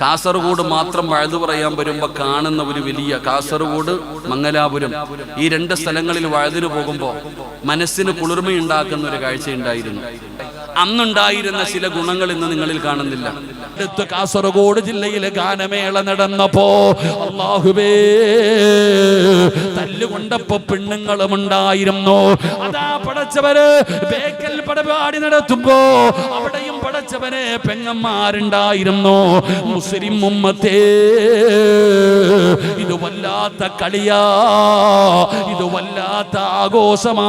കാസർഗോഡ് മാത്രം വഴുതു പറയാൻ വരുമ്പോൾ കാണുന്ന ഒരു വലിയ കാസർഗോഡ് മംഗലാപുരം. ഈ രണ്ട് സ്ഥലങ്ങളിൽ വഴുതിന് പോകുമ്പോൾ മനസ്സിന് കുളിർമയുണ്ടാക്കുന്ന ഒരു കാഴ്ചയുണ്ടായിരുന്നു അന്നുണ്ടായിരുന്ന ചില ഗുണങ്ങൾ ഇന്ന് നിങ്ങളിൽ കാണുന്നില്ല. അടുത്ത് കാസർഗോഡ് ജില്ലയിലെ ഗാനമേള നടന്നപ്പോ അള്ളാഹുബേ തല്ലുകൊണ്ടപ്പോ പെണ്ണുങ്ങളും ഉണ്ടായിരുന്നു. അതാ പടച്ചവര് ബേക്കൽ പടപാടി നടത്തുമ്പോ അവിടെയും പടച്ചവരെ പെങ്ങന്മാരുണ്ടായിരുന്നു. മുസ്ലിം ഉമ്മത്തേ ഇത് വല്ലാത്ത കളിയാ ഇത് വല്ലാത്ത ആഘോഷമാ.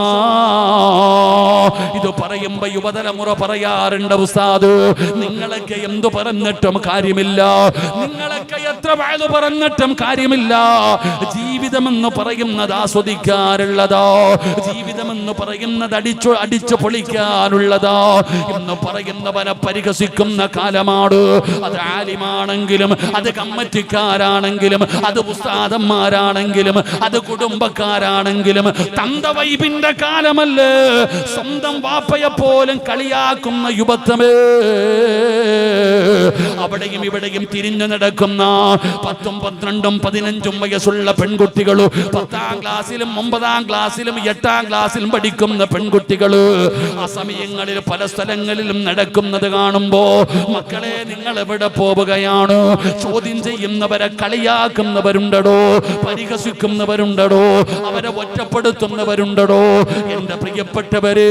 ഇത് പറയുമ്പോ യുവതലമുറ പറയാറുണ്ട് ഉസ്താദ്. നിങ്ങളൊക്കെ എന്തു പറഞ്ഞിട്ടും കാര്യമില്ല. നിങ്ങളൊക്കെ എത്ര വയത് പറഞ്ഞിട്ടും കാര്യമില്ല. ജീവിതമെന്ന് പറയുന്നത് ആസ്വദിക്കാറുള്ളതോ ജീവിതമെന്ന് പറയുന്നത് അടിച്ചു അടിച്ചു പൊളിക്കാനുള്ളതോ. എന്ന് പറയുന്നവനെ പരിഹസിക്കുന്ന കാലമാണ്. അത് ആലിമാണെങ്കിലും അത് കമ്മറ്റിക്കാരാണെങ്കിലും അത് ഉസ്താദന്മാരാണെങ്കിലും അത് കുടുംബക്കാരാണെങ്കിലും. തന്ത വൈബിന്റെ കാലമല്ലേ? സ്വന്തം വാപ്പയെ പോലും കളിയാക്കുന്ന യുവത്വമേ. അവിടെയും ഇവിടെയും തിരിഞ്ഞു നടക്കുന്ന പത്തും പന്ത്രണ്ടും പതിനഞ്ചും വയസ്സുള്ള പെൺകുട്ടികൾ പത്താം ക്ലാസ്സിലും ഒമ്പതാം ക്ലാസ്സിലും എട്ടാം ക്ലാസ്സിലും പഠിക്കുന്ന പെൺകുട്ടികൾ ആ സമയങ്ങളിൽ പല സ്ഥലങ്ങളിലും നടക്കുന്നത് കാണുമ്പോ മക്കളെ നിങ്ങൾ എവിടെ പോവുകയാണ്? ചോദ്യം ചെയ്യുന്നവരെ കളിയാക്കുന്നവരുണ്ടടോ? പരിഹസിക്കുന്നവരുണ്ടടോ? അവരെ ഒറ്റപ്പെടുത്തുന്നവരുണ്ടടോ? എന്റെ പ്രിയപ്പെട്ടവരെ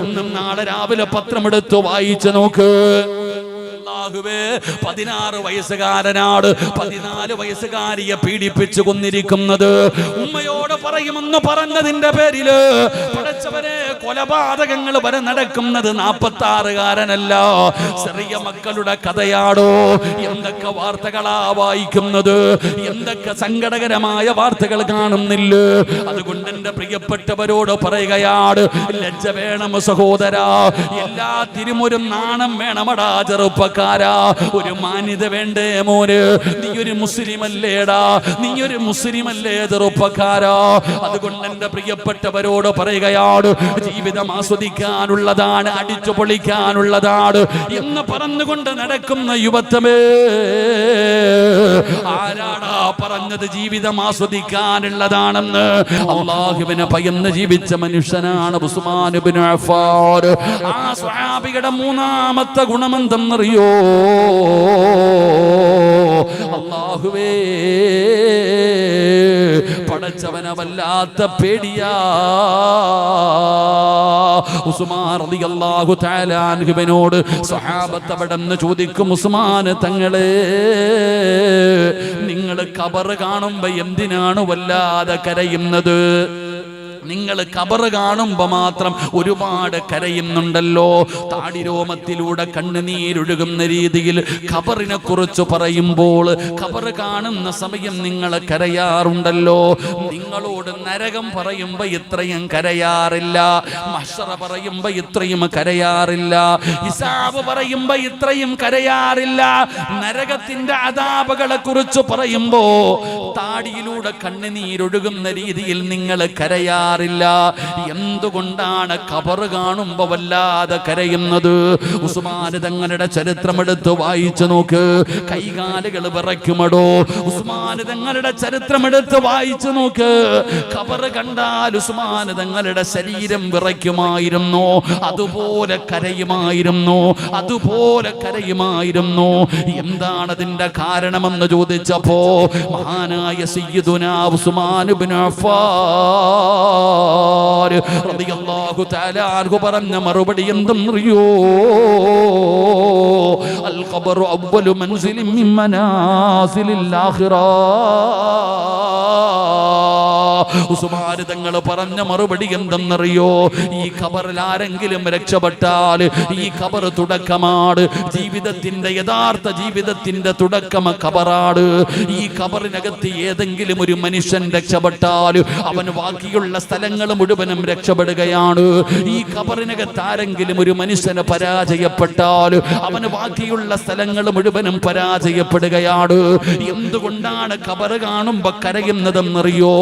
ഇന്നും നാളെ രാവിലെ പത്രമെടുത്ത് വായിച്ചു നോക്ക്. പതിനാറ് വയസ്സുകാരനാണ് പതിനാല് വയസ്സുകാരിയെ പീഡിപ്പിച്ചു കൊന്നിരിക്കുന്നത്. ഉമ്മയോട് പറയുമെന്ന് പറഞ്ഞതിന്റെ പേരിൽ പടച്ചവരെ കൊലപാതകങ്ങൾ വരെ നടക്കുന്നത് നാപ്പത്തി ആറുകാരനല്ല ചെറിയ മക്കളുടെ കഥയാടോ? എന്തൊക്കെ വാർത്തകളാ വായിക്കുന്നത്? എന്തൊക്കെ സങ്കടകരമായ വാർത്തകൾ കാണുന്നില്ല? അതുകൊണ്ട് എന്റെ പ്രിയപ്പെട്ടവരോട് പറയുകയാണ് ലജ്ജ വേണം സഹോദര. എല്ലാ ഒരു നാണം വേണമടാ ചെറുപ്പക്കാരാ. ഒരു മാന്യത വേണ്ടേ മോന്. നീ ഒരു മുസ്ലിം അല്ലേടാ നീ ഒരു മുസ്ലിം അല്ലേ ചെറുപ്പക്കാരാ. അതുകൊണ്ട് എന്റെ പ്രിയപ്പെട്ടവരോട് പറയുകയാണ് ജീവിതം ആസ്വദിക്കാനുള്ളതാണ് അടിച്ചു പൊളിക്കാനുള്ളതാണ് എന്ന് പറഞ്ഞുകൊണ്ട് നടക്കുന്ന യുവത്വമേ. ആരാടാ പറഞ്ഞത് ജീവിതം ആസ്വദിക്കാനുള്ളതാണെന്ന്? അള്ളാഹുവിനെ പയന്ന് ജീവിച്ച മനുഷ്യനാണ് സ്വഹാബിയുടെ മൂന്നാമത്തെ ഗുണമെന്തെന്നറിയോ? അള്ളാഹുവേ. പടച്ചവനെ വല്ലാത്ത പേടിയാ തആല അൻഹുവിനോട് സ്വഹാബത്ത് അവിടെന്ന് ചോദിക്കും ഉസ്മാൻ തങ്ങളെ നിങ്ങൾ കബറ് കാണുമ്പോ എന്തിനാണ് വല്ലാതെ കരയുന്നത്? നിങ്ങൾ കബറ് കാണുമ്പോ മാത്രം ഒരുപാട് കരയുന്നുണ്ടല്ലോ. താടിരോമത്തിലൂടെ കണ്ണുനീരൊഴുകുന്ന രീതിയിൽ ഖബറിനെ കുറിച്ച് പറയുമ്പോൾ ഖബറ് കാണുന്ന സമയം നിങ്ങൾ കരയാറുണ്ടല്ലോ. നിങ്ങളോട് നരകം പറയുമ്പോ ഇത്രയും കരയാറില്ല. മഷറ പറയുമ്പോ ഇത്രയും കരയാറില്ല. ഇസാബ് പറയുമ്പോ ഇത്രയും കരയാറില്ല. നരകത്തിന്റെ അതാപകളെ കുറിച്ച് പറയുമ്പോ താടിയിലൂടെ കണ്ണുനീരൊഴുകുന്ന രീതിയിൽ നിങ്ങൾ കരയാറില്ല. എന്തുകൊണ്ടാണ് കബറ് കാണുമ്പോ വല്ലാതെ കരയുന്നത്? ഉസ്മാന് തങ്ങളുടെ ചരിത്രമെടുത്ത് വായിച്ചു നോക്ക്. കൈകാലുകൾ വിറയ്ക്കുമടോ. ഉസ്മാന് തങ്ങളുടെ ചരിത്രമെടുത്ത് വായിച്ചു നോക്ക്. കബറ് കണ്ടാൽ ഉസ്മാന് തങ്ങളുടെ ശരീരം വിറയ്ക്കുമായിരുന്നു. അതുപോലെ കരയുമായിരുന്നു. അതുപോലെ കരയുമായിരുന്നു. എന്താണ് അതിന്റെ കാരണമെന്ന് ചോദിച്ചപ്പോ മഹാനായ സയ്യിദുനാ ഉസ്മാൻ ഇബ്നു അഫ്ഫാൻ റളിയല്ലാഹു തആല അൻഹു പറഞ്ഞ മറുപടി എന്തെന്നറിയോ അൽ ഖബറു അവ്വലു മൻസിലിൻ മിൻ മനാസിലിൽ ആഖിറ ഉസ്മാൻ തങ്ങൾ പറഞ്ഞ മറുപടി എന്തെന്നറിയോ? ഈ ഖബറിൽ ആരെങ്കിലും രക്ഷപ്പെട്ടാൽ ഈ ഖബർ തുടക്കമാണ്. ജീവിതത്തിന്റെ യഥാർത്ഥ ജീവിതത്തിന്റെ തുടക്കം ഖബറാണ്. ഈ ഖബറിനകത്ത് ഏതെങ്കിലും ഒരു മനുഷ്യൻ രക്ഷപ്പെട്ടാൽ അവൻ ബാക്കിയുള്ള സ്ഥലങ്ങൾ മുഴുവനും രക്ഷപ്പെടുകയാണ്. ഈ ഖബറിനകത്ത് ആരെങ്കിലും ഒരു മനുഷ്യന് പരാജയപ്പെട്ടാൽ അവന് ബാക്കിയുള്ള സ്ഥലങ്ങൾ മുഴുവനും പരാജയപ്പെടുകയാണ്. എന്തുകൊണ്ടാണ് ഖബർ കാണുമ്പോ കരയുന്നതെന്നറിയോ?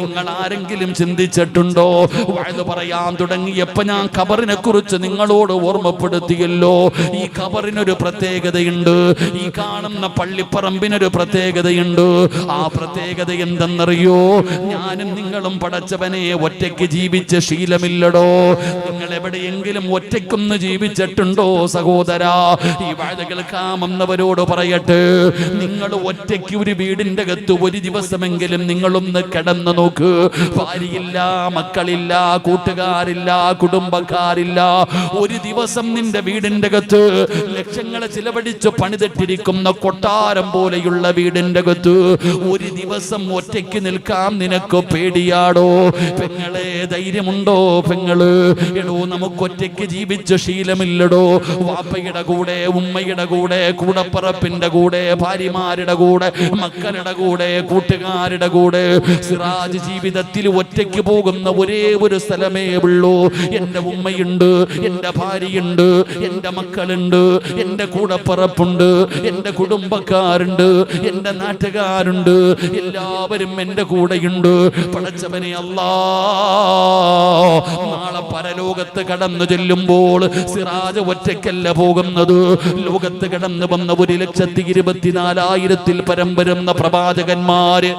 നിങ്ങൾ ആരെങ്കിലും ചിന്തിച്ചിട്ടുണ്ടോ? വഴുത് പറയാൻ തുടങ്ങിയപ്പോ ഞാൻ ഖബറിനെ കുറിച്ച് നിങ്ങളോട് ഓർമ്മപ്പെടുത്തിയല്ലോ. ഈ ഖബറിനൊരു പ്രത്യേകതയുണ്ട്. ഈ കാണുന്ന പള്ളിപ്പറമ്പിനൊരു പ്രത്യേകതയുണ്ട്. ആ പ്രത്യേകത എന്തെന്നറിയോ? ഞാനും നിങ്ങളും പടച്ചവനെ ഒറ്റയ്ക്ക് ജീവിച്ച ശീലമില്ലടോ. നിങ്ങൾ എവിടെയെങ്കിലും ഒറ്റയ്ക്കൊന്ന് ജീവിച്ചിട്ടുണ്ടോ സഹോദര? ഈ വാഴ കേൾക്കാമെന്നവരോട് പറയട്ടെ. നിങ്ങൾ ഒറ്റയ്ക്ക് ഒരു വീടിന്റെ അകത്ത് ഒരു ദിവസമെങ്കിലും നിങ്ങളൊന്ന് കിടന്നു നോക്ക്. ഭാര്യയില്ല മക്കളില്ല കൂട്ടുകാരില്ല കുടുംബക്കാരില്ല. ഒരു ദിവസം നിന്റെ വീടിന്റെ അകത്ത് ലക്ഷങ്ങളെ ചിലവഴിച്ച് പണിതിട്ടിരിക്കുന്ന കൊട്ടാരം പോലെയുള്ള വീടിന്റെ അകത്ത് ഒരു ദിവസം ഒറ്റയ്ക്ക് നിൽക്കാം നിനക്ക് പേടിയാടോ? പെങ്ങളെ ധൈര്യമുണ്ടോ പെങ്ങൾ? എടോ നമുക്ക് ഒറ്റയ്ക്ക് ജീവിച്ച ശീലമില്ലടോ. വാപ്പയുടെ കൂടെ ഉമ്മയുടെ കൂടെ കൂടപ്പറപ്പിന്റെ കൂടെ ഭാര്യമാരുടെ കൂടെ മക്കളുടെ കൂടെ കൂട്ടുകാരുടെ കൂടെ സിറാജ് ജീവിതത്തിൽ ഒറ്റയ്ക്ക് പോകുന്ന ഒരേ ഒരു സ്ഥലമേ ഉള്ളൂ. എന്റെ ഉമ്മയുണ്ട് എന്റെ ഭാര്യയുണ്ട് എന്റെ മക്കളുണ്ട് എന്റെ കൂടപ്പറപ്പുണ്ട് എന്റെ കുടുംബക്കാരുണ്ട് എന്റെ നാട്ടുകാരുണ്ട് എല്ലാവരും എന്റെ കൂടെയുണ്ട്. പടച്ചവനെ അല്ലാ നാളെ പരലോകത്ത് കടന്നു ചെല്ലുമ്പോൾ സിറാജ് ഒറ്റയ്ക്കല്ല പോകുന്നത്. ലോകത്ത് കടന്നു വന്ന ഒരു ലക്ഷത്തി ഇരുപത്തിനാലായിരത്തിൽ പരം വരുന്ന പ്രവാചകന്മാര്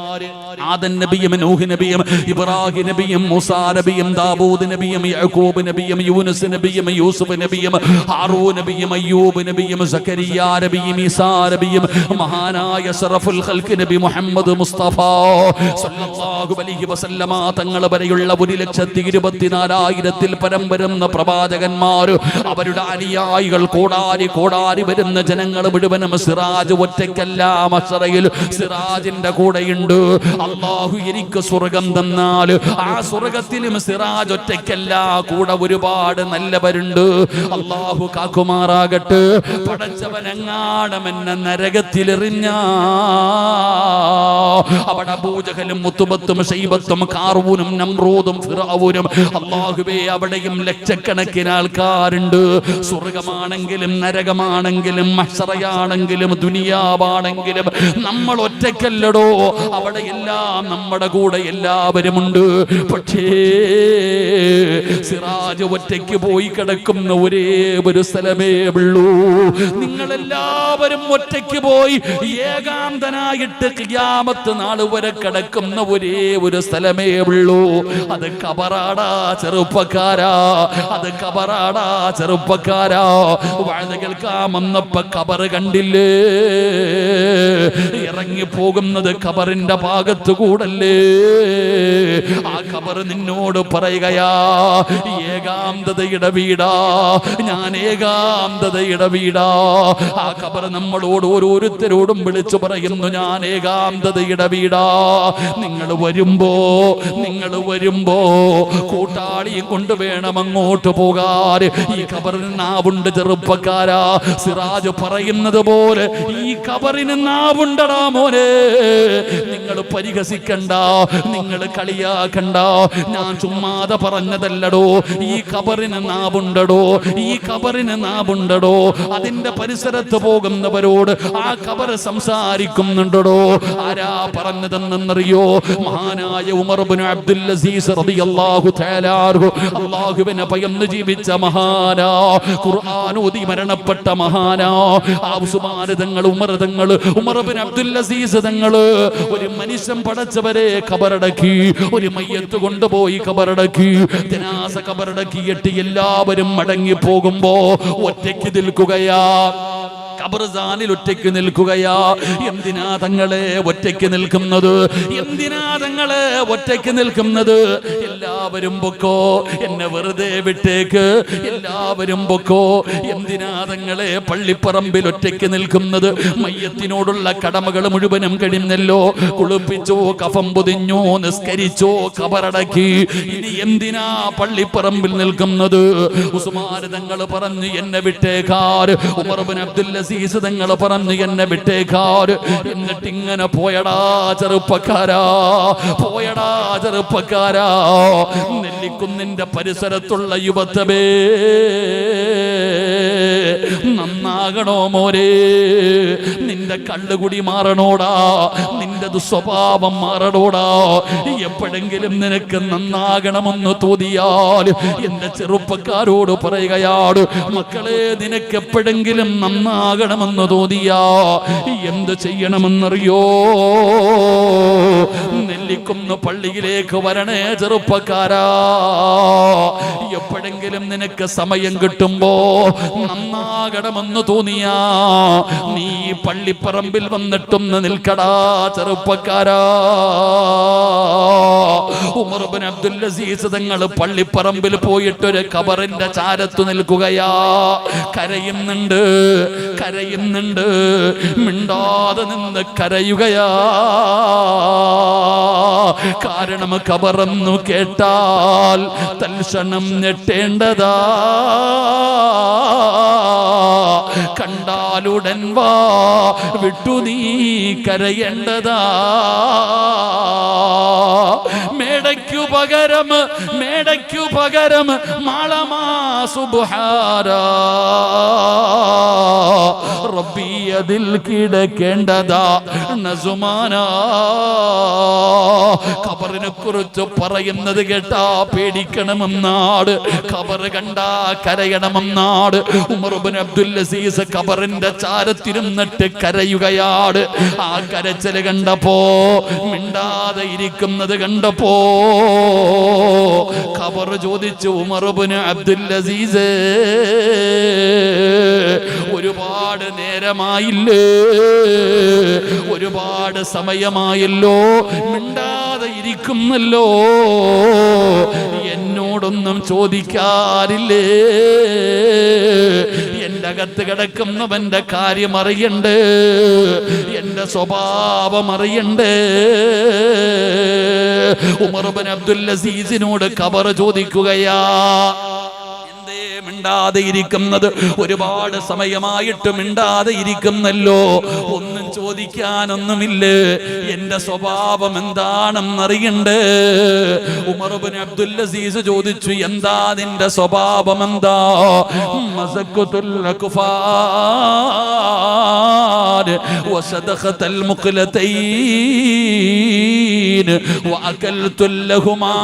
ആദൻ നബിയും നബിയും ഇബ്രാഹിം നബിയും മൂസാ നബിയും ദാവൂദ് നബിയും യാക്കൂബ് നബിയും യൂനുസ് നബിയും യൂസുഫ് നബിയും ഹാറൂ നബിയും അയ്യൂബ് നബിയും സക്കരിയ നബിയും ഈസാ നബിയും മഹാനായ സറഫുൽ ഖൽഖ് നബി മുഹമ്മദ് മുസ്തഫ സല്ലല്ലാഹു അലൈഹി വസല്ലമ. തങ്ങൾ വരെയുള്ള ഒരു ലക്ഷത്തി ഇരുപത്തിനാലായിരത്തിൽ പരം വരുന്ന പ്രവാചകന്മാർ അവരുടെ അനുയായികൾ കോടാരി കോടാരി വരുന്ന ജനങ്ങൾ മുഴുവനും സിറാജ് ഒറ്റയ്ക്കല്ല മസറയിൽ സിറാജിന്റെ കൂടെയുണ്ട്. അള്ളാഹു എനിക്ക് സ്വർഗം തന്നാൽ ആ സ്വർഗത്തിലും സിറാജ് ഒറ്റയ്ക്കല്ല കൂടെ ഒരുപാട് നല്ലവരുണ്ട്. അള്ളാഹു കാക്കുമാറാകട്ടെ. പടച്ചവനെങ്ങാണം എന്നെ നരകത്തിലെറിഞ്ഞ. അവിടെ പൂജകലും മുത്തുബത്തും ഷൈബത്തും കാർവൂനും നമ്രൂദും ഫിറാവൂനും അള്ളാഹുവേ അവിടെയും ലക്ഷക്കണക്കിന് ആൾക്കാരുണ്ട്. സ്വർഗമാണെങ്കിലും നരകമാണെങ്കിലും മഷറയാണെങ്കിലും ദുനിയാവാണെങ്കിലും നമ്മൾ ഒറ്റയ്ക്കല്ലടോ. അവിടെ എല്ലാം നമ്മുടെ കൂടെ എല്ലാവരും ഉണ്ട് പക്ഷേ സിറാജ് ഒറ്റയ്ക്ക് പോയി കിടക്കുന്ന ഒരേ ഒരു സ്ഥലമേ ഉള്ളൂ. നിങ്ങളെല്ലാവരും ഒറ്റയ്ക്ക് പോയി ഏകാന്തനായിട്ട് ക്യാമത്ത് നാൾ വരെ കിടക്കുന്ന ഒരേ ഒരു സ്ഥലമേ ഉള്ളൂ. അത് കബറാടാ ചെറുപ്പക്കാരാ. അത് കബറാടാ ചെറുപ്പക്കാരാ. വാഴ കേൾക്കാമെന്നപ്പ കബറ് കണ്ടില്ലേ? ഇറങ്ങി പോകുന്നത് കബറിന്റെ ഭാഗത്തു കൂടല്ലേ? ആ ഖബർ നിന്നോട് പറയുകയാ ഏകാന്തതയുടെ വീടാ ഞാൻ ഏകാന്തതയുടെ വീടാ. ആ ഖബർ നമ്മളോട് ഓരോരുത്തരോടും വിളിച്ചു പറയുന്നു ഞാൻ ഏകാന്തതയുടെ വീടാ. നിങ്ങൾ വരുമ്പോ നിങ്ങൾ വരുമ്പോ കൂട്ടാളിയും കൊണ്ട് വേണം അങ്ങോട്ട് പോകാൻ. ഈ ഖബറിന് നാവുണ്ട് ചെറുപ്പക്കാരാ. സിറാജ് പറയുന്നത് പോലെ ഈ ഖബറിന് നാവുണ്ടടാ മോനെ. നിങ്ങൾ പരിഹസിക്കണ്ട നിങ്ങൾ കളിയാക്കണ്ട ഞാൻ ചുമ്മാതെ പറഞ്ഞതല്ലടോ. ഈ കബറിന് നാവുണ്ടടോ ഈ കബറിന് നാവുണ്ടടോ. അതിന്റെ പരിസരത്ത് പോകുന്നവരോട് ആ കബർ സംസാരിക്കുന്നുണ്ടടോ. ആരാ പറഞ്ഞതെന്നറിയോ? മഹാനായ ഉമർബിൻ അബ്ദുൽ അസീസ് റളിയല്ലാഹു തആല അല്ലാഹുവിനെ ഭയന്ന് ജീവിച്ച മഹാനാ ഖുർആൻ ഓതി മരണപ്പെട്ട മഹാനാ. ആ ഉസ്മാൻ തങ്ങൾ ഉമർ തങ്ങൾ ഉമർബിൻ അബ്ദുൽ അസീസ് തങ്ങൾ. ഒരു മനുഷ്യൻ പടച്ചവരെ കബറടക്കി. ഒരു മയ്യത്ത് കൊണ്ടുപോയി കബറടക്കി. ജനാസ കബറടക്കിയിട്ട് എല്ലാവരും മടങ്ങി പോകുമ്പോ ഒറ്റയ്ക്ക് നിൽക്കുകയാ. കബർസാനിൽ ഒറ്റയ്ക്ക് നിൽക്കുകയാ. എന്തിനാ തങ്ങളെ ഒറ്റയ്ക്ക് നിൽക്കുന്നത്? എന്തിനാ തങ്ങളെ ഒറ്റയ്ക്ക് നിൽക്കുന്നത്? എല്ലാവരും പൊക്കോ എന്നെ വെറുതെ വിട്ടേക്ക്. എല്ലാവരും പൊക്കോ എന്തിനാ തങ്ങളെ പള്ളിപ്പറമ്പിൽ ഒറ്റയ്ക്ക് നിൽക്കുന്നത്? മയ്യത്തിനോടുള്ള കടമകൾ മുഴുവനും കഴിഞ്ഞല്ലോ. കുളിപ്പിച്ചോ കഫം പൊതിഞ്ഞോ നിസ്കരിച്ചോ കബറടക്കി. ഇനി എന്തിനാ പള്ളിപ്പറമ്പിൽ നിൽക്കുന്നത്? ഉസ്മാൻ തങ്ങൾ പറഞ്ഞു എന്നെ വിട്ടേക്കാർ. ഉമർബിൻ അബ്ദുൽ അസീസ് തങ്ങൾ പറഞ്ഞു എന്നെ വിട്ടേക്കാർ എന്നിട്ട് ഇങ്ങനെ പോയടാ ചെറുപ്പക്കാരാ. പോയടാ ചെറുപ്പക്കാരാ. നെല്ലിക്കുന്നിന്റെ പരിസരത്തുള്ള യുവത്തവേ നന്നാ നന്നാകണോ മോരെ? നിന്റെ കള്ളുകുടി മാറണോടാ? നിന്റെ ദുസ്വഭാവം മാറണോടാ? എപ്പോഴെങ്കിലും നിനക്ക് നന്നാകണമെന്ന് തോന്നിയാൽ എന്റെ ചെറുപ്പക്കാരോട് പറയുകയാണ് മക്കളെ നിനക്ക് എപ്പോഴെങ്കിലും നന്നാകണമെന്ന് തോന്നിയാ? എന്ത് ചെയ്യണമെന്നറിയോ? നെല്ലിക്കുന്ന് പള്ളിയിലേക്ക് വരണേ ചെറുപ്പക്കാരാ. എപ്പോഴെങ്കിലും നിനക്ക് സമയം കിട്ടുമ്പോ നന്നാകണമെന്ന് തോന്നിയാ നീ പള്ളിപ്പറമ്പിൽ വന്നിട്ടൊന്ന് നിൽക്കടാ ചെറുപ്പക്കാരാ. ഉമർബിൻ അബ്ദുൽ അസീസ് തങ്ങൾ പള്ളിപ്പറമ്പിൽ പോയിട്ടൊരു കബറിന്റെ ചാരത്തു നിൽക്കുകയാ. കരയുന്നുണ്ട് കരയുന്നുണ്ട് മിണ്ടാതെ നിന്ന് കരയുകയാ. കാരണം കബറന്നു കേട്ടാൽ തൽക്ഷണം ഞെട്ടേണ്ടതാ. കണ്ടാലുടൻ വാ വിട്ടു നീ കരയേണ്ടതാ. മേടയ്ക്കു പകരം മേടയ്ക്കു പകരം മാളമാ സുബുഹാരാ റബ്ബി അതിൽ കിടക്കേണ്ടതാ നസുമാന. ഖബറിനെ കുറിച്ച് പറയുന്നത് കേട്ടാ പേടിക്കണമെന്നാട് ഖബർ കണ്ടാ കരയണമെന്നാട് ഉമർബിൻ അബ്ദുൽ അസീസ് ഖബറിന്റെ ചാരത്തിരുന്നിട്ട് കരയുകയാണ്. ആ കരച്ചൽ കണ്ടപ്പോ മിണ്ടാതെ ഇരിക്കുന്നത് കണ്ടപ്പോ ഖബർ ചോദിച്ചു ഉമർബിന് അബ്ദുൽ അസീസ് ഒരുപാട് നേരമായില്ലേ? ഒരുപാട് സമയമായല്ലോ മിണ്ടാതെ ഇരിക്കുന്നല്ലോ. എന്നോടൊന്നും ചോദിക്കാറില്ലേ? അകത്ത് കിടക്കുന്നവന്റെ കാര്യം അറിയണ്ട്. എന്റെ സ്വഭാവം അറിയണ്ട്. ഉമർബൻ അബ്ദുൽ അസീസിനോട് കബർ ചോദിക്കുകയാ മിണ്ടാതെ ഇരിക്കുന്നത് ഒരുപാട് സമയമായിട്ട് മിണ്ടാതെ ഇരിക്കുന്നല്ലോ ഒന്നും ചോദിക്കാനൊന്നുമില്ലേ എന്റെ സ്വഭാവം എന്താണെന്നറിയണ്ടേ ഉമർബിൻ അബ്ദുൽ അസീസ് ചോദിച്ചു എന്താ നിന്റെ സ്വഭാവം എന്താ മസക്കുത്തുൽ അക്ഫാർ وصدقت المقلتين وأكلت لهما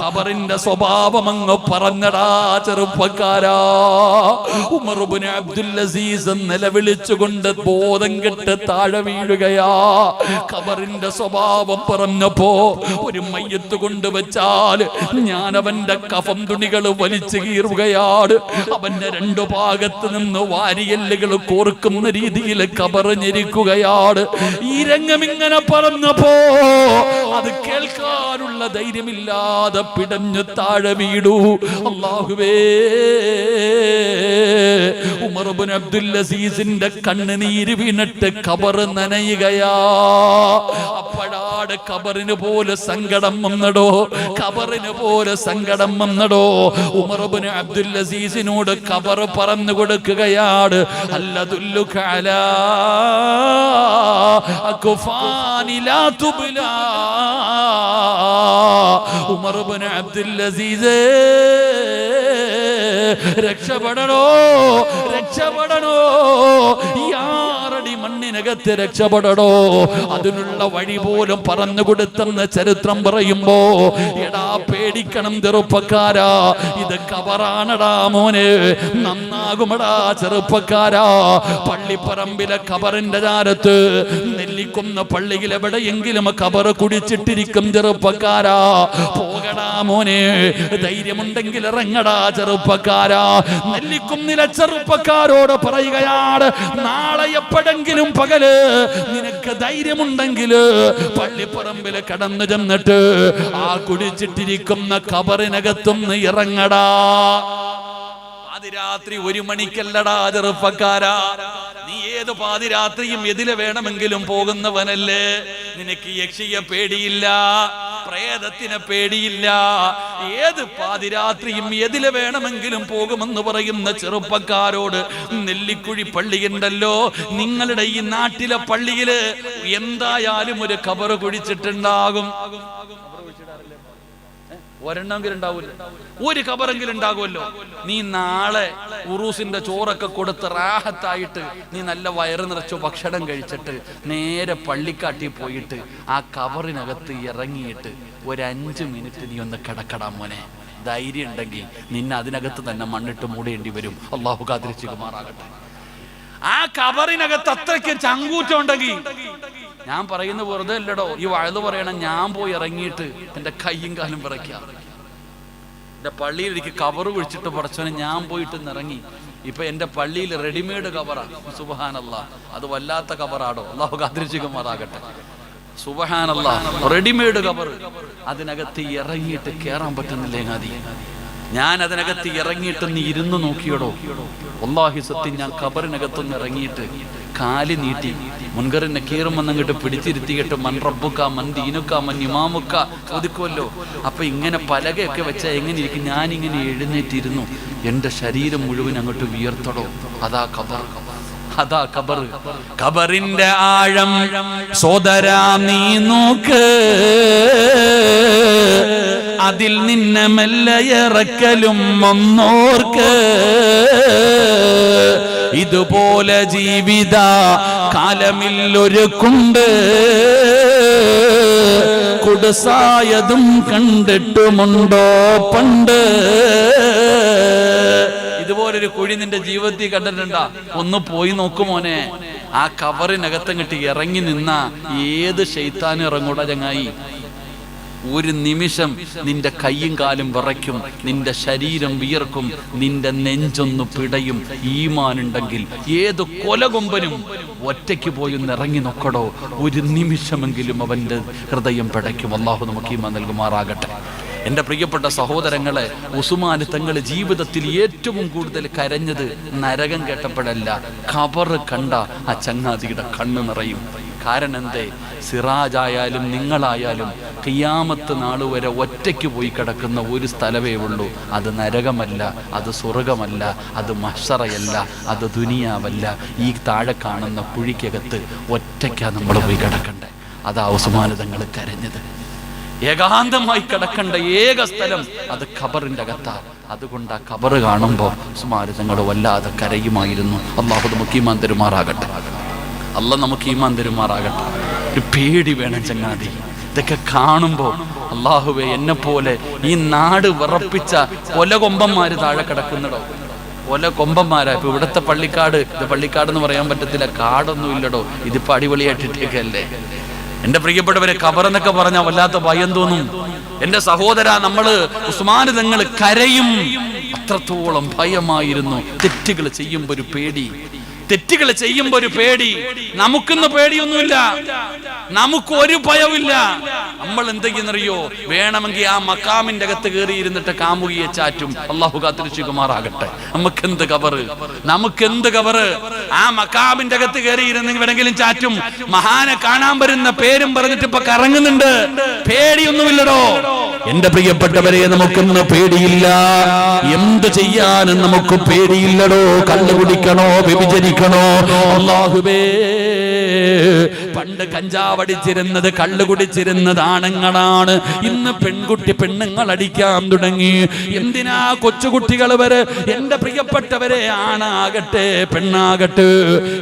ഖബറിന്റെ സ്വഭാവം അങ്ങ് പറഞ്ഞടാ ചെറുപ്പക്കാരാ. ഉമർബിന് അബ്ദുൽ അസീസ് നിലവിളിച്ചുകൊണ്ട് ബോധം കെട്ട് താഴെ വീഴുകയാ. ഖബറിന്റെ സ്വഭാവം പറഞ്ഞപ്പോ ഒരു മയ്യത്ത് കൊണ്ടുവച്ചാൽ ഞാൻ അവന്റെ കഫം തുണികൾ വലിച്ചു കീറുകയാണ്. അവന്റെ രണ്ടു ഭാഗത്ത് നിന്ന് വാരിയല്ലുകൾ കോർക്കുന്ന രീതിയിൽ കബറിഞ്ഞിരിക്കുകയാണ് ഈ രംഗം ഇങ്ങനെ പറഞ്ഞപ്പോ അത് കേൾക്കാനുള്ള ധൈര്യമില്ലാതെ പിടഞ്ഞു താഴെ വീടു. അള്ളാഹുവേ ഉമർബുൻ അബ്ദുൽ അസീസിന്റെ കണ്ണുനീര് വീണിട്ട് കബർ നനയുകയാ. അപ്പോഴാട് കബറിന് പോലെ സങ്കടം വന്നടോ കബറിന് പോലെ സങ്കടം വന്നടോ. ഉമർബുൻ അബ്ദുൽ അസീസിനോട് കബർ പറഞ്ഞു കൊടുക്കുകയാണ്. അല്ലതുല്ലു കാല ഉമർബിൻ അബ്ദുൽ അസീസ് രക്ഷപ്പെടണോ? രക്ഷപ്പെടണോ? ഈ ആറടി രക്ഷപ്പെടടോ? അതിനുള്ള വഴി പോലും പറഞ്ഞു കൊടുത്തെന്ന് ചരിത്രം പറയുമ്പോ എടാ പേടിക്കണം ചെറുപ്പക്കാരാ ഇത് കബറാണടാ മോനെ നന്നാകുമടാ ചെറുപ്പക്കാരാ. പള്ളിപ്പറമ്പിലെ കബറിന്റെ ചാരത്ത് നെല്ലിക്കുന്ന പള്ളിയിൽ എവിടെയെങ്കിലും കബറ് കുടിച്ചിട്ടിരിക്കും ചെറുപ്പക്കാരാ. പോകടാ മോനെ ധൈര്യമുണ്ടെങ്കിൽ ഇറങ്ങടാ ചെറുപ്പക്കാരാ. നെല്ലിക്കുന്നിലെ ചെറുപ്പക്കാരോട് പറയുകയാണ് നാളെ എപ്പോഴെങ്കിലും പകൽ. നിനക്ക് ധൈര്യമുണ്ടെങ്കിൽ പള്ളിപ്പറമ്പിൽ കടന്നു ചെന്നിട്ട് ആ കുടിച്ചിട്ടിരിക്കുന്ന കബറിനകത്തുനിന്ന് ഇറങ്ങടാ. പാതിരാത്രി ഒരു മണിക്കല്ലടാ ചെറുപ്പക്കാരാ. നീ ഏത് പാതിരാത്രിയും എതിലെ വേണമെങ്കിലും പോകുന്നവനല്ലേ? നിനക്ക് യക്ഷിയെ പേടിയില്ല പ്രേതത്തിനെ പേടിയില്ല. ഏത് പാതിരാത്രിയും എതിലെ വേണമെങ്കിലും പോകുമെന്ന് പറയുന്ന ചെറുപ്പക്കാരോട് നെല്ലിക്കുഴി പള്ളിയുണ്ടല്ലോ നിങ്ങളുടെ ഈ നാട്ടിലെ പള്ളിയിൽ എന്തായാലും ഒരു കബറ് കുഴിച്ചിട്ടുണ്ടാകും. ഒരെണ്ണമെങ്കിലും ഉണ്ടാവില്ല ഒരു കബറെങ്കിലും ഉണ്ടാകുമല്ലോ നീ നാളെ ഉറൂസിന്റെ ചോറൊക്കെ കൊടുത്ത് റാഹത്തായിട്ട് നീ നല്ല വയറ് നിറച്ചു ഭക്ഷണം കഴിച്ചിട്ട് നേരെ പള്ളിക്കാട്ടി പോയിട്ട് ആ കബറിനകത്ത് ഇറങ്ങിയിട്ട് ഒരു അഞ്ച് മിനിറ്റ് നീ ഒന്ന് കിടക്കടാ മോനെ. ധൈര്യം ഉണ്ടെങ്കിൽ നിന്നെ അതിനകത്ത് തന്നെ മണ്ണിട്ട് മൂടേണ്ടി വരും. അള്ളാഹു കാതിരിച്ചു കുമാറാകട്ടെ ആ കബറിനകത്ത് അത്രയ്ക്ക് ചങ്കൂറ്റം ഉണ്ടെങ്കിൽ ഞാൻ പറയുന്ന വെറുതെ അല്ലടോ. ഈ വഴുത് പറയണം ഞാൻ പോയി ഇറങ്ങിയിട്ട് എന്റെ കയ്യും കാലും വിറയ്ക്കാം. എന്റെ പള്ളിയിൽ എനിക്ക് കവർ വിളിച്ചിട്ട് പടച്ചോനെ ഞാൻ പോയിട്ട് ഇറങ്ങി. ഇപ്പൊ എന്റെ പള്ളിയിൽ റെഡിമെയ്ഡ് കവറാണ് സുബഹാനല്ല. അത് വല്ലാത്ത കവറാടോ അള്ളാഹു കാതിരിച്ചുകുമാറാകട്ടെ സുബഹാനല്ല. റെഡിമെയ്ഡ് കവർ അതിനകത്ത് ഇറങ്ങിയിട്ട് കേറാൻ പറ്റുന്നില്ലേ ഞാൻ അതിനകത്ത് ഇറങ്ങിയിട്ട് നീ ഇരുന്ന് നോക്കിയടോ. ഒന്നാഹി സത്യം ഞാൻ കബറിനകത്തൊന്ന് ഇറങ്ങിയിട്ട് കാലി നീട്ടി. മുൻകറിനെ കീറുമെന്നങ്ങോട്ട് പിടിച്ചിരുത്തിയിട്ട് മൻ റബ്ബുക്ക മൻ ദീനുക്ക മൻ ഇമാമുക്ക ചോദിക്കുമല്ലോ അപ്പൊ ഇങ്ങനെ പലകയൊക്കെ വെച്ചാൽ എങ്ങനെ ഇരിക്കും ഞാനിങ്ങനെ എഴുന്നേറ്റിരുന്നു. എന്റെ ശരീരം മുഴുവൻ അങ്ങോട്ട് വിയർത്തടോ. അതാ കബർ അതാ ഖബർ ഖബറിന്റെ ആഴം സോദരാ നീ നോക്ക്. അതിൽ നിന്നെ മെല്ലെ ഇറക്കലും ഒന്നോർക്ക് ഇതുപോലെ ജീവിത കാലമില്ലൊരു കുണ്ട് കുടുസായതും കണ്ടിട്ടുമുണ്ടോ പണ്ട്? ഇതുപോലൊരു കുഴി നിന്റെ ജീവിതത്തിൽ കണ്ടിട്ടുണ്ടാ? ഒന്ന് പോയി നോക്കുമോനെ ആ കവറിനകത്തങ്ങട്ട് ഇറങ്ങി നിന്ന ഏത് ഷെയ്ത്താനും ഇറങ്ങൂടാ ചങ്ങായി. ഒരു നിമിഷം നിന്റെ കൈയും കാലും വിറയ്ക്കും നിന്റെ ശരീരം വിയർക്കും നിന്റെ നെഞ്ചൊന്നു പിടയും ഈമാനുണ്ടെങ്കിൽ ഏത് കൊലകൊമ്പനും ഒറ്റയ്ക്ക് പോയി ഇറങ്ങി നോക്കടോ. ഒരു നിമിഷമെങ്കിലും അവന്റെ ഹൃദയം പിടയ്ക്കും. അള്ളാഹു നമുക്ക് ഈമാൻ നൽകുമാറാകട്ടെ. എന്റെ പ്രിയപ്പെട്ട സഹോദരങ്ങളെ ഉസുമാന് തങ്ങൾ ജീവിതത്തിൽ ഏറ്റവും കൂടുതൽ കരഞ്ഞത് നരകം കേട്ടപ്പോഴല്ല ഖബർ കണ്ട ആ ചങ്ങാതിയുടെ കണ്ണ് നിറയും. കാരണം എന്തേ സിറാജായാലും നിങ്ങളായാലും കിയാമത്ത് നാൾ വരെ ഒറ്റയ്ക്ക് പോയി കിടക്കുന്ന ഒരു സ്ഥലമേ ഉള്ളൂ. അത് നരകമല്ല അത് സ്വർഗമല്ല അത് മഷറയല്ല അത് ദുനിയാവല്ല. ഈ താഴെ കാണുന്ന കുഴിക്കകത്ത് ഒറ്റയ്ക്കാണ് നമ്മൾ പോയി കിടക്കണ്ടേ. അതാ ഉസ്മാനിതങ്ങൾ കരഞ്ഞത്. ഏകാന്തമായി കിടക്കേണ്ട ഏക സ്ഥലം അത് ഖബറിന്റെ അകത്താണ്. അതുകൊണ്ട് ആ ഖബറ് കാണുമ്പോൾ സുമാരിതങ്ങൾ വല്ലാതെ കരയുമായിരുന്നു. അള്ളാഹു നമുക്ക് ഈമാൻ തരുമാറാകട്ടെ. അല്ല നമുക്ക് ഈമാൻ തരുമാറാകട്ടെ. ഒരു പേടി വേണം ചങ്ങാതി. ഇതൊക്കെ കാണുമ്പോൾ അള്ളാഹുവെ എന്നെ പോലെ ഈ നാട് വിറപ്പിച്ച കൊലകൊമ്പന്മാര് താഴെ കിടക്കുന്നിടോ കൊല കൊമ്പന്മാരാ ഇപ്പൊ ഇവിടുത്തെ പള്ളിക്കാട് ഇത് പള്ളിക്കാട് എന്ന് പറയാൻ പറ്റത്തില്ല. കാടൊന്നും ഇല്ലടോ. ഇതിപ്പോ അടിപൊളിയായിട്ടിട്ടേക്കല്ലേ എന്റെ പ്രിയപ്പെട്ടവരെ കബറെന്നൊക്കെ പറഞ്ഞാൽ വല്ലാത്ത ഭയം തോന്നും. എന്റെ സഹോദര നമ്മൾ ഉസ്മാന് തങ്ങൾ കരയും. അത്രത്തോളം ഭയമായിരുന്നു. തെറ്റുകൾ ചെയ്യുമ്പോ ഒരു പേടി. തെറ്റുകൾ ചെയ്യുമ്പോ ഒരു പേടി. നമുക്കിന്ന് പേടിയൊന്നുമില്ല. നമുക്ക് ഒരു ഭയമില്ല നമ്മൾ എന്തെങ്കിന്നറിയോ വേണമെങ്കിൽ ആ മക്കാമിന്റെ അകത്ത് കയറി ഇരുന്നിട്ട് കാമുകിയെ ചാറ്റും. അള്ളാഹു കാത്തിരിച്ചുകുമാറാകട്ടെ നമുക്ക് എന്ത് കവറ് നമുക്ക് എന്ത് കവറ് ആ മക്കാമിന്റെ അകത്ത് കയറി ഇരുന്നെങ്കിലും ചാറ്റും. മഹാനെ കാണാൻ വരുന്ന പേരും പറഞ്ഞിട്ട് ഇപ്പൊ കറങ്ങുന്നുണ്ട്. പേടിയൊന്നുമില്ലടോ. എന്റെ പ്രിയപ്പെട്ടവരെ നമുക്കൊന്ന് പേടിയില്ല. എന്ത് ചെയ്യാനും നമുക്ക് പേടിയില്ലടോ. കണ്ണു കുടിക്കണോ വ്യഭിചരിക്കണോ? അല്ലാഹുവേ പണ്ട് കഞ്ചാവടിച്ചിരുന്നത് കള്ളു കുടിച്ചിരുന്നത് ആണുങ്ങളാണ്. ഇന്ന് പെൺകുട്ടി പെണ്ണുങ്ങൾ അടിക്കാൻ തുടങ്ങി. എന്തിനാ കൊച്ചുകുട്ടികൾ വരെ? എന്റെ പ്രിയപ്പെട്ടവരെ ആണാകട്ടെ പെണ്ണാകട്ടെ.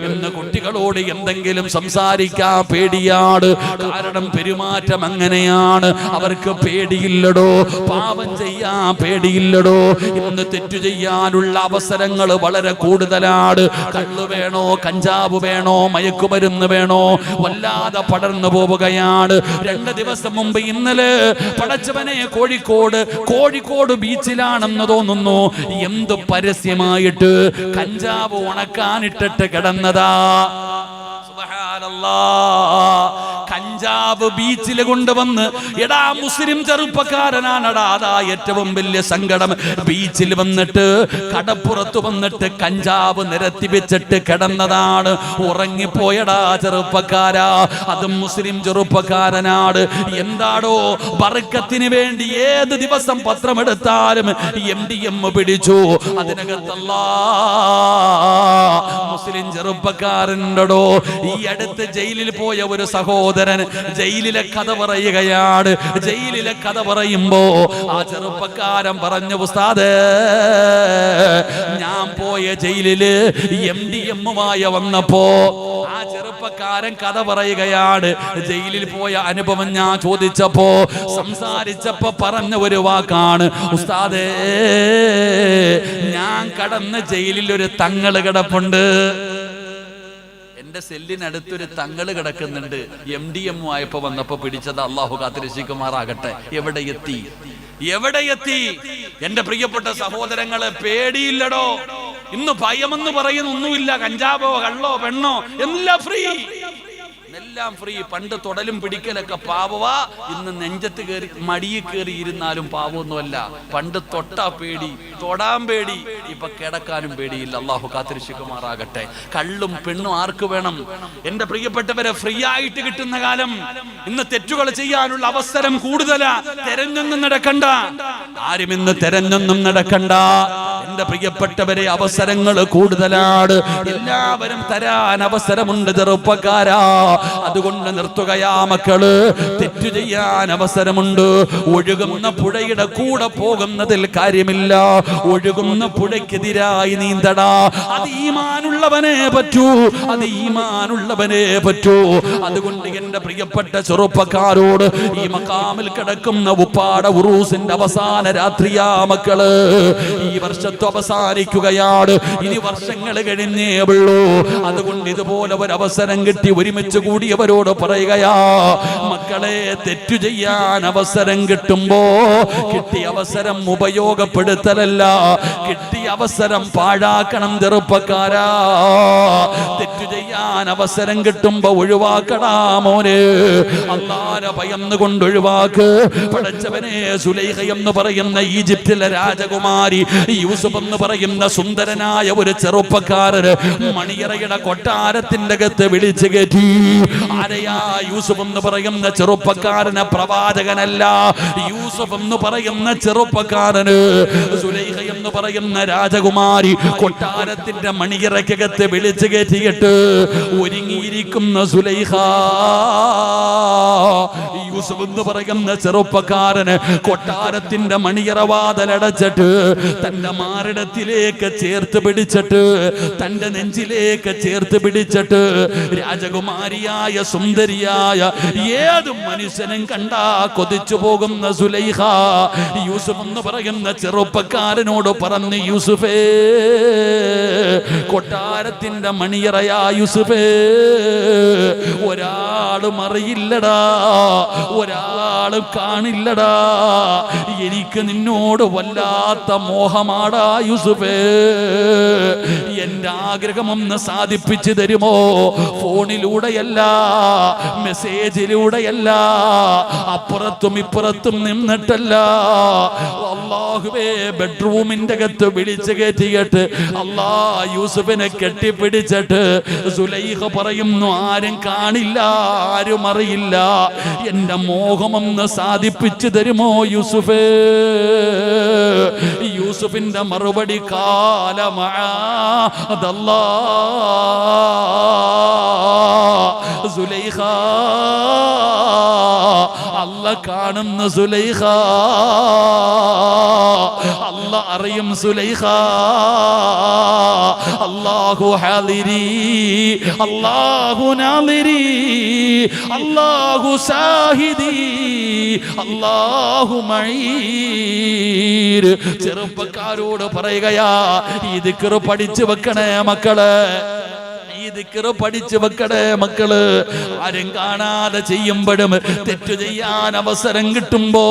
എന്ന് കുട്ടികളോട് എന്തെങ്കിലും സംസാരിക്കാൻ പേടിയാണ് കാരണം പെരുമാറ്റം അങ്ങനെയാണ്. അവർക്ക് പേടിയില്ലടോ. പാപം ചെയ്യാൻ പേടിയില്ലടോ. ഇന്ന് തെറ്റു ചെയ്യാനുള്ള അവസരങ്ങൾ വളരെ കൂടുതലാണ്. കള്ളു വേണോ കഞ്ചാവ് വേണോ മയക്കുമരുന്ന് വേണോ വല്ലാതെ പടർന്നു പോവുകയാണ്. രണ്ട് ദിവസം മുമ്പ് ഇന്നലെ പടച്ചവനെ കോഴിക്കോട് കോഴിക്കോട് ബീച്ചിലാണെന്ന് തോന്നുന്നു. എന്ത് പരസ്യമായിട്ട് കഞ്ചാവ് ഉണക്കാനിട്ടിട്ട് കിടന്നതാ. കഞ്ചാവ് ബീച്ചിൽ കൊണ്ടുവന്ന് എടാ മുസ്ലിം ചെറുപ്പക്കാരനാണടാ അതാ ഏറ്റവും വലിയ സങ്കടം. ബീച്ചിൽ വന്നിട്ട് കടപ്പുറത്ത് വന്നിട്ട് കഞ്ചാവ് നിരത്തി വെച്ചിട്ട് കിടന്നതാണ്. ഉറങ്ങിപ്പോയടാ ചെറുപ്പക്കാരാ അതും മുസ്ലിം ചെറുപ്പക്കാരനാണ്. എന്താടോ ബർക്കത്തിന് വേണ്ടി ഏത് ദിവസം പത്രമെടുത്താലും എം ഡി എം പിടിച്ചു. അതിനകത്തല്ലാ മുസ്ലിം ചെറുപ്പക്കാരുണ്ടോ ഈ അടുത്ത് ജയിലിൽ പോയ ഒരു സഹോദരൻ ജയിലിലെ കഥ പറയുകയാണ്. ജയിലിലെ കഥ പറയുമ്പോ ആ ചെറുപ്പക്കാരൻ പറഞ്ഞു ഉസ്താദ് ഞാൻ പോയ ജയിലിൽ എം ഡി എമ്മുമായ വന്നപ്പോ ആ ചെറുപ്പക്കാരൻ കഥ പറയുകയാണ്. ജയിലിൽ പോയ അനുഭവം ഞാൻ ചോദിച്ചപ്പോ സംസാരിച്ചപ്പോ പറഞ്ഞ ഒരു വാക്കാണ് ഉസ്താദേ ഞാൻ കടന്ന ജയിലിൽ ഒരു തങ്ങൾ കിടപ്പുണ്ട്. എന്റെ സെല്ലിനടുത്തൊരു തങ്ങൾ കിടക്കുന്നുണ്ട്. എം ഡി എം ആയപ്പോ വന്നപ്പോ പിടിച്ചത് അള്ളാഹു കാത്തിരക്ഷിക്കുമാറാകട്ടെ എവിടെ എത്തി? എവിടെ എത്തി? എന്റെ പ്രിയപ്പെട്ട സഹോദരങ്ങളെ പേടിയില്ലടോ. ഇന്ന് ഭയമെന്ന് പറയുന്ന ഒന്നുമില്ല കഞ്ചാവോ കള്ളോ പെണ്ണോ എല്ലാം ഫ്രീ എല്ലാം ഫ്രീ പണ്ട് തൊടലും പിടിക്കലൊക്കെ പാവവാ. ഇന്ന് നെഞ്ചത്ത് കയറി മടിയിൽ കയറി ഇരുന്നാലും പാവമൊന്നുമല്ല. പണ്ട് തൊട്ടാ പേടി തൊടാൻ പേടി. ഇപ്പൊ കിടക്കാനും പേടിയില്ല. അള്ളാഹു കാത്തിരിശുക്കുമാറാകട്ടെ കള്ളും പെണ്ണും ആർക്ക് വേണം? എന്റെ പ്രിയപ്പെട്ടവരെ ഫ്രീ ആയിട്ട് കിട്ടുന്ന കാലം. ഇന്ന് തെറ്റുകൾ ചെയ്യാനുള്ള അവസരം കൂടുതലാ. തെരഞ്ഞൊന്നും നടക്കണ്ട. ആരും ഇന്ന് തെരഞ്ഞൊന്നും നടക്കണ്ട. എന്റെ പ്രിയപ്പെട്ടവരെ അവസരങ്ങൾ കൂടുതലാണ്. എല്ലാവരും തരാൻ അവസരമുണ്ട് ചെറുപ്പക്കാരാ. അതുകൊണ്ട് നിർത്തുകയാ മക്കൾ. തെറ്റു ചെയ്യാൻ അവസരമുണ്ട്. ഒഴുകുന്ന പുഴയുടെ കൂടെ പോകുന്നതിൽ കാര്യമില്ല. ഒഴുകുന്ന പുഴയ്ക്കെതിരായി നീന്തടാ. അത് ഈമാനുള്ളവനെ പറ്റൂ. അത് ഈമാനുള്ളവനെ പറ്റൂ. അതുകൊണ്ട് എന്റെ പ്രിയപ്പെട്ട ചെറുപ്പക്കാരോട് ഈ മക്കാമിൽ കിടക്കുന്ന ഉപ്പാട ഉറൂസിന്റെ അവസാന രാത്രിയാ മക്കൾ. ഈ വർഷത്തെ അവസാനിക്കുകയാണ്. ഇനി വർഷങ്ങൾ കഴിഞ്ഞേ ഉള്ളൂ. അതുകൊണ്ട് ഇതുപോലെ ഒരു അവസരം കിട്ടി ഒരുമിച്ച് കൂടിയവരോട് പറയുകയാ മക്കളെ തെറ്റു ചെയ്യാൻ അവസരം കിട്ടുമ്പോ കിട്ടിയ അവസരം ഉപയോഗപ്പെടുത്തലല്ല. കിട്ടിയ അവസരം പാഴാക്കണം ചെറുപ്പക്കാരാ. തെറ്റു ചെയ്യാൻ അവസരം കിട്ടുമ്പോ ഒഴിവാക്കടാ മോനെ. ഭയന്ന് കൊണ്ട് ഒഴിവാക്ക്. പടച്ചവനെ സുലൈഹ എന്ന് പറയുന്ന ഈജിപ്തിലെ രാജകുമാരി യൂസുഫ് എന്ന് പറയുന്ന സുന്ദരനായ ഒരു ചെറുപ്പക്കാരന് മണിയറയുടെ കൊട്ടാരത്തിന്റെ അകത്ത് വിളിച്ചു കയറ്റി. ആരെയാ യൂസുഫ് എന്ന് പറയുന്ന ചെറുപ്പക്കാരന് പ്രവാചകനല്ല? യൂസുഫ് എന്ന് പറയുന്ന ചെറുപ്പക്കാരന് എന്ന് പറയുന്ന രാജകുമാരി കൊട്ടാരത്തിന്റെ മണിയറയ്ക്കകത്ത് വിളിച്ചു കയറ്റിയിട്ട് ഒരുങ്ങിയിരിക്കുന്ന സുലൈഹ. യൂസുഫ് എന്ന് പറയുന്ന ചെറുപ്പക്കാരന് കൊട്ടാരത്തിന്റെ മണിയറവാതലടച്ചിട്ട് തന്റെ മാറിടത്തിലേക്ക് ചേർത്ത് പിടിച്ചിട്ട് തന്റെ നെഞ്ചിലേക്ക് ചേർത്ത് പിടിച്ചിട്ട് രാജകുമാരിയായ സുന്ദരിയായ ഏത് മനുഷ്യനും കണ്ടാ കൊതിച്ചു പോകുന്ന സുലൈഹ. യൂസുഫ് എന്ന് പറയുന്ന ചെറുപ്പക്കാരനോട് പറഞ്ഞു യൂസുഫേ കൊട്ടാരത്തിന്റെ മണിയറയാ യൂസുഫേ. ഒരാളും അറിയില്ലടാ ഒരാളും കാണില്ലടാ. എനിക്ക് നിന്നോട് വല്ലാത്ത മോഹമാടാ യൂസുഫേ. എന്റെ ആഗ്രഹം ഒന്ന് സാധിപ്പിച്ചു തരുമോ? ഫോണിലൂടെയല്ല മെസ്സേജിലൂടെയല്ല. അപ്പുറത്തും ഇപ്പുറത്തും നിന്നിട്ടല്ല. അള്ളാഹുവേ ബെഡ്റൂമിന്റെ അകത്ത് വിളിച്ചു കയറ്റിയിട്ട് അല്ലാ യൂസുഫിനെ കെട്ടിപ്പിടിച്ചിട്ട് സുലൈഹ പറയുന്നു ആരും കാണില്ല ആരും അറിയില്ല. എന്റെ മോഹമൊന്ന് സാധിപ്പിച്ചു തരുമോ യൂസുഫേ? യൂസുഫിന്റെ മറുപടി സുലൈഖ അല്ല കാണുന്ന സുലൈഹ. അല്ല അറിയും സുലൈഹ. അല്ലാഹു ഹാലിരി അല്ലാഹു നാലിരി അല്ലാഹു സാഹിദി. അല്ലാഹു മഴീർ ചെറുപ്പക്കാരോട് പറയുകയാ ഈ ദിക്റ് പഠിച്ചു വെക്കണേ മക്കൾ. ഈ ദിക്റ് പഠിച്ചു വെക്കടേ മക്കൾ. ആരും കാണാതെ ചെയ്യുമ്പോഴും തെറ്റു ചെയ്യാൻ അവസരം കിട്ടുമ്പോ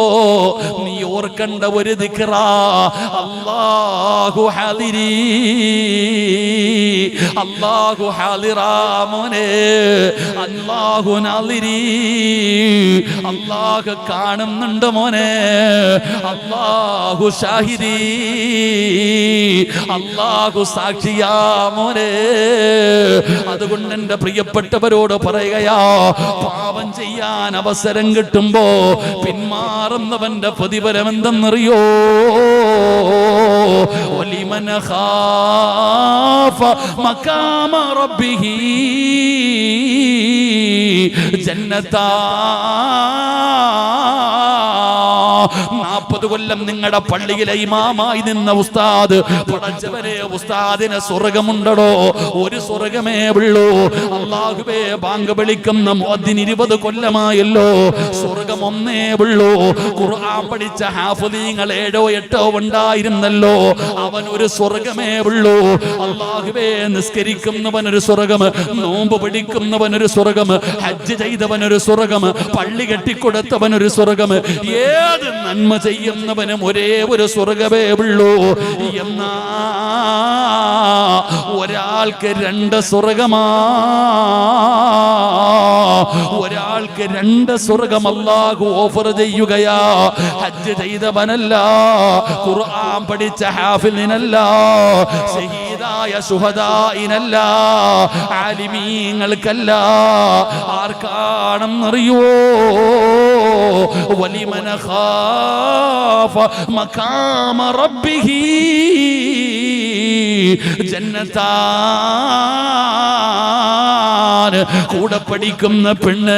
നീ ഓർക്കണ്ട ഒരു ദിക്കറ അല്ലാഹു ഹാദിരി. അല്ലാഹു ഹാലിറാമോനെ അല്ലാഹു നാദിരി. അല്ലാഹു കാണുന്നുണ്ട് മോനെ? അല്ലാഹു ഷാഹിരി അല്ലാഹു സാക്ഷിയാ മോനെ. അതുകൊണ്ട് എന്റെ പ്രിയപ്പെട്ടവരോട് പറയുകയാ പാപം ചെയ്യാൻ അവസരം കിട്ടുമ്പോ പിന്മാറുന്നവന്റെ പ്രതിഫലം എന്തെന്നറിയോ ഒലിമന റബ്ബിഹി ജന്നത്താ. നാൽപ്പത് കൊല്ലം നിങ്ങളുടെ പള്ളിയിലെ ഇമാമായി നിന്ന ഉസ്താദ്. പടച്ചവരെ ഉസ്താദിന് സ്വർഗമുണ്ടടോ. ഒരു സ്വർഗമേ ഉള്ളൂ. അള്ളാഹുബേ ബാങ്ക് വിളിക്കുന്ന മോദിന് ഇരുപത് കൊല്ലമായല്ലോ. സ്വർഗം ഒന്നേ ഉള്ളൂ. ഖുർആൻ പഠിച്ച ഹാഫുദീങ്ങൾ ഏഴോ എട്ടോ ഉണ്ടായിരുന്നല്ലോ. അവൻ ഒരു സ്വർഗമേ ഉള്ളൂ. അള്ളാഹുബേ നിസ്കരിക്കുന്നവൻ ഒരു സ്വർഗം നോമ്പ് പിടിക്കുന്നവൻ ഒരു സ്വർഗം ഹജ്ജ് ചെയ്തവൻ ഒരു സ്വർഗം പള്ളി കെട്ടിക്കൊടുത്തവൻ ഒരു സ്വർഗം. ഏത് നന്മ ചെയ്യുന്നവനും ഒരേ ഒരു സ്വർഗമേ ഉള്ളൂ എന്നാ ഒരാൾക്ക് രണ്ട് സ്വർഗമാ. ഒരാൾക്ക് രണ്ട് സ്വർഗം അല്ലാഹു ഓഫർ ചെയ്യുകയാ. ഹജ്ജ് ചെയ്തവനല്ല ഖുർആൻ പഠിച്ച ഹാഫിലിനല്ല ഷഹീദായ സുഹദായിനല്ല ആലിമീങ്ങൾക്കല്ല ആർക്കാണെന്നറിയോ വലിമന ഖാഫ മഖാമ റബ്ബിഹി ജന്നത്താൻ കൂടെ പഠിക്കുന്ന പെണ്ണ്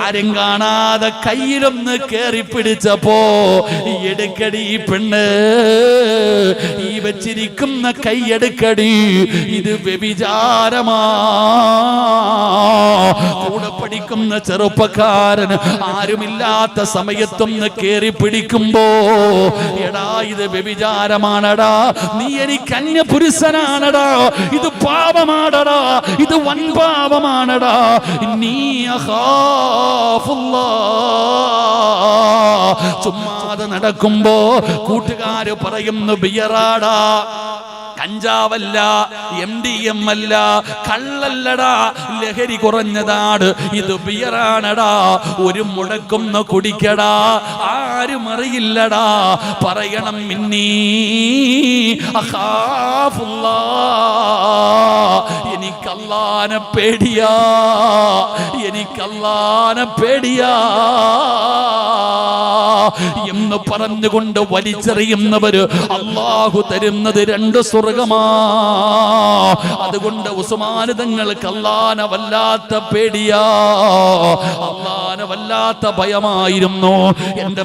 ആരും കാണാതെ കയ്യിലൊന്ന് കയറി പിടിച്ചപ്പോ എടുക്കടി ഈ പെണ്ണ് ഈ വെച്ചിരിക്കുന്ന കൈയെടുക്കടി ഇത് വ്യഭിചാരമാ. കൂടെ പഠിക്കുന്ന ചെറുപ്പക്കാരൻ ആരുമില്ലാത്ത സമയത്തൊന്ന് കയറി പിടിക്കുമ്പോ എടാ ഇത് വ്യഭിചാരമാണടാ നീ എനിക്ക് അന്യപുരുഷനാണടാ ഇത് പാപമാണടാ ഇത് വൻ പാപമാണടാ നീ. ചുമ്മാതെ നടക്കുമ്പോ കൂട്ടുകാര് പറയുന്നു ബിയറാടാ കഞ്ചാവല്ല എം ഡി എം അല്ല കള്ളല്ലടാ ലഹരി കുറഞ്ഞതാണ് ഇത് ബിയറാണടാ ഒരു മുടക്കുന്ന കുടിക്കടാ ആരും അറിയില്ലടാ പറയണം മിന്നീ എനിക്കല്ലാന പേടിയാ എനിക്കല്ലാന പേടിയാ എന്ന് പറഞ്ഞുകൊണ്ട് വലിച്ചെറിയുന്നവര് അള്ളാഹു തരുന്നത് രണ്ട് സ്വർഗമാ അതുകൊണ്ട് ഉസ്മാന് തങ്ങൾക്ക് അള്ളാനെ വല്ലാത്ത പേടിയാ. അള്ളാനെ വല്ലാത്ത ഭയമായിരുന്നു. എന്റെ